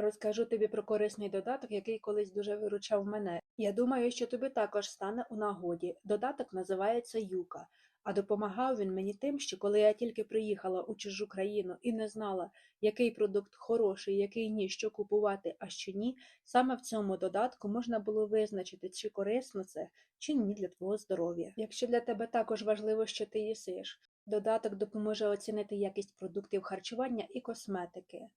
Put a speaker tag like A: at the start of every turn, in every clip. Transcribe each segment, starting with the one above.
A: Розкажу тобі про корисний додаток, який колись дуже виручав мене. Я думаю, що тобі також стане у нагоді. Додаток називається Юка, а допомагав він мені тим, що коли я тільки приїхала у чужу країну і не знала, який продукт хороший, який ні, що купувати, а що ні, саме в цьому додатку можна було визначити, чи корисно це, чи ні для твого здоров'я. Якщо для тебе також важливо, що ти їсиш, додаток допоможе оцінити якість продуктів харчування і косметики.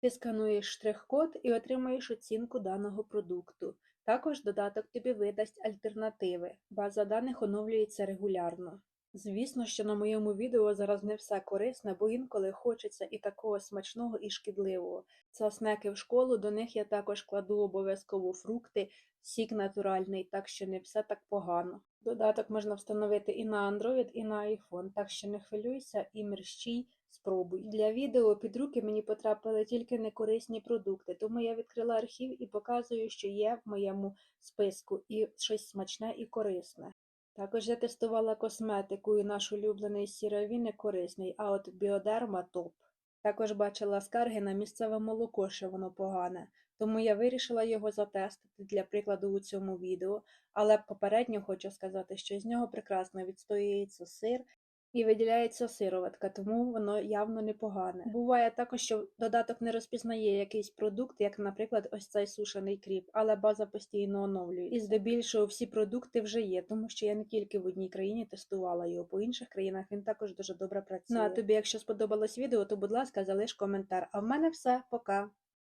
A: Ти скануєш штрих-код і отримаєш оцінку даного продукту. Також додаток тобі видасть альтернативи. База даних оновлюється регулярно. Звісно, що на моєму відео зараз не все корисне, бо інколи хочеться і такого смачного, і шкідливого. Це снеки в школу, до них я також кладу обов'язково фрукти, сік натуральний, так що не все так погано. Додаток можна встановити і на Android, і на iPhone, так що не хвилюйся і мерщій спробуй. Для відео під руки мені потрапили тільки некорисні продукти, тому я відкрила архів і показую, що є в моєму списку, і щось смачне і корисне. Також я тестувала косметику, і наш улюблений CeraVe не корисний, а от біодерма топ. Також бачила скарги на місцеве молоко, що воно погане, тому я вирішила його затестити для прикладу у цьому відео, але попередньо хочу сказати, що з нього прекрасно відстоюється сир і виділяється сироватка, тому воно явно непогане. Буває також, що додаток не розпізнає якийсь продукт, як, наприклад, ось цей сушений кріп, але база постійно оновлює. І здебільшого всі продукти вже є, тому що я не тільки в одній країні тестувала його, по інших країнах він також дуже добре працює. Ну а тобі, якщо сподобалось відео, то будь ласка, залиш коментар. А в мене все, пока.